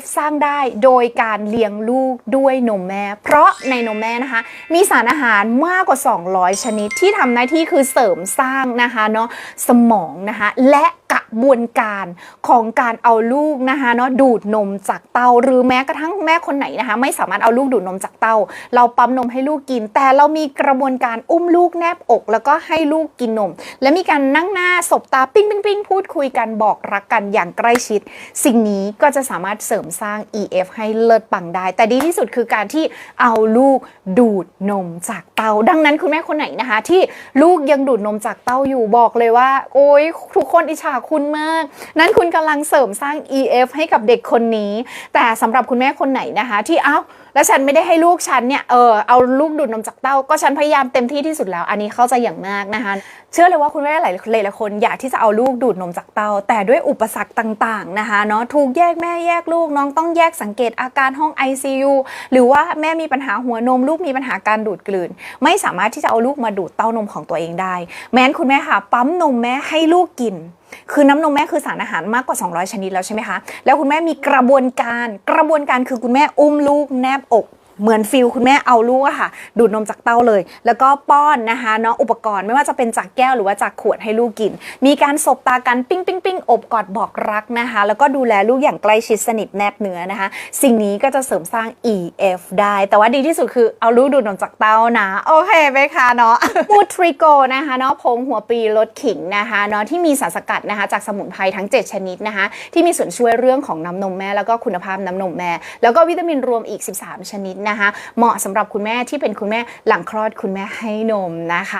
F สร้างได้โดยการเลี้ยงลูกด้วยนมแม่ เพราะในนมแม่นะคะ มีสารอาหารมากกว่า 200 ชนิดที่ทำหน้าที่คือเสริมสร้างนะคะเนาะสมองนะคะและกระ บวนการของการเอาลูกนะคะเนาะดูดนมจากเต้า หรือแม้กระทั่งแม่คนไหนนะคะ ไม่สามารถเอาลูกดูดนมจากเต้า เราปั๊มนมให้ลูกกิน แต่เรามีกระบวนการอุ้มลูกแนบอก แล้วก็ให้ลูกกินนม และมีการนั่งหน้าสบตาปิ้งปิ้งปิ้งพูดคุยกันบอกรักกันอย่างใกล้ชิด สิ่งนี้ก็จะสามารถเสริมสร้าง EF ให้เลิศปังได้ แต่ดีที่สุดคือการที่เอาลูกดูดนมจากเต้า ดังนั้นคุณแม่คนไหนนะคะ ที่ลูกยังดูดนมจากเต้าอยู่บอกเลยว่า โอ้ยทุกคนอิจฉาคุณมาก นั้นคุณกำลังเสริมสร้าง EF ให้กับเด็กคนนี้ แต่สำหรับคุณแม่คนไหนนะคะ ที่เอ้าแล้วฉันไม่ได้ให้ลูกฉันเนี่ยเออเอาลูกดูดนมจากเต้า ก็ฉันพยายามเต็มที่ที่สุดแล้ว อันนี้เข้าใจอย่างมากนะคะเชื่อเลยว่าคุณแม่หลายหลายๆคนอยากที่จะเอาลูกดูดนมจากเต้า แต่ด้วยอุปสรรคต่างๆนะคะเนาะถูกแยกแม่แยกลูกน้องต้องแยกสังเกตอาการห้อง ICU หรือว่าแม่มีปัญหาหัวนมลูกมีปัญหาการดูดกลืน ไม่สามารถที่จะเอาลูกมาดูดเต้านมของตัวเองได้ แม้นคุณแม่ค่ะปั๊มนมแม่ให้ลูกกิน คือน้ำนมแม่คือสารอาหารมากกว่า 200 ชนิดแล้วใช่ไหมคะ แล้วคุณแม่มีกระบวนการ กระบวนการคือคุณแม่อุ้มลูกแนบอก เหมือนฟิลคุณแม่เอาลูกอะค่ะ ดูดนมจากเต้าเลย แล้วก็ป้อนนะคะเนาะอุปกรณ์ไม่ว่าจะเป็นจากแก้วหรือว่าจากขวดให้ลูกกิน มีการสบตากันปิ้งปิ้งปิ้งอบกอดบอกรักนะคะ แล้วก็ดูแลลูกอย่างใกล้ชิดสนิทแนบเนื้อนะคะ สิ่งนี้ก็จะเสริมสร้าง EF ได้ แต่ว่าดีที่สุดคือเอาลูกดูดนมจากเต้านะ โอเคไหมคะเนาะมูทริโกนะคะเนาะผงหัวปีลดขิงนะคะเนาะที่มีสารสกัดนะคะจากสมุนไพรทั้ง 7 ชนิดนะคะที่มีส่วนช่วยเรื่องของน้ำนมแม่แล้วก็คุณภาพน้ำนมแม่ แล้วก็วิตามินรวมอีก 13 ชนิดนะคะ เหมาะสำหรับคุณแม่ที่เป็นคุณแม่หลังคลอดคุณแม่ให้นมนะคะ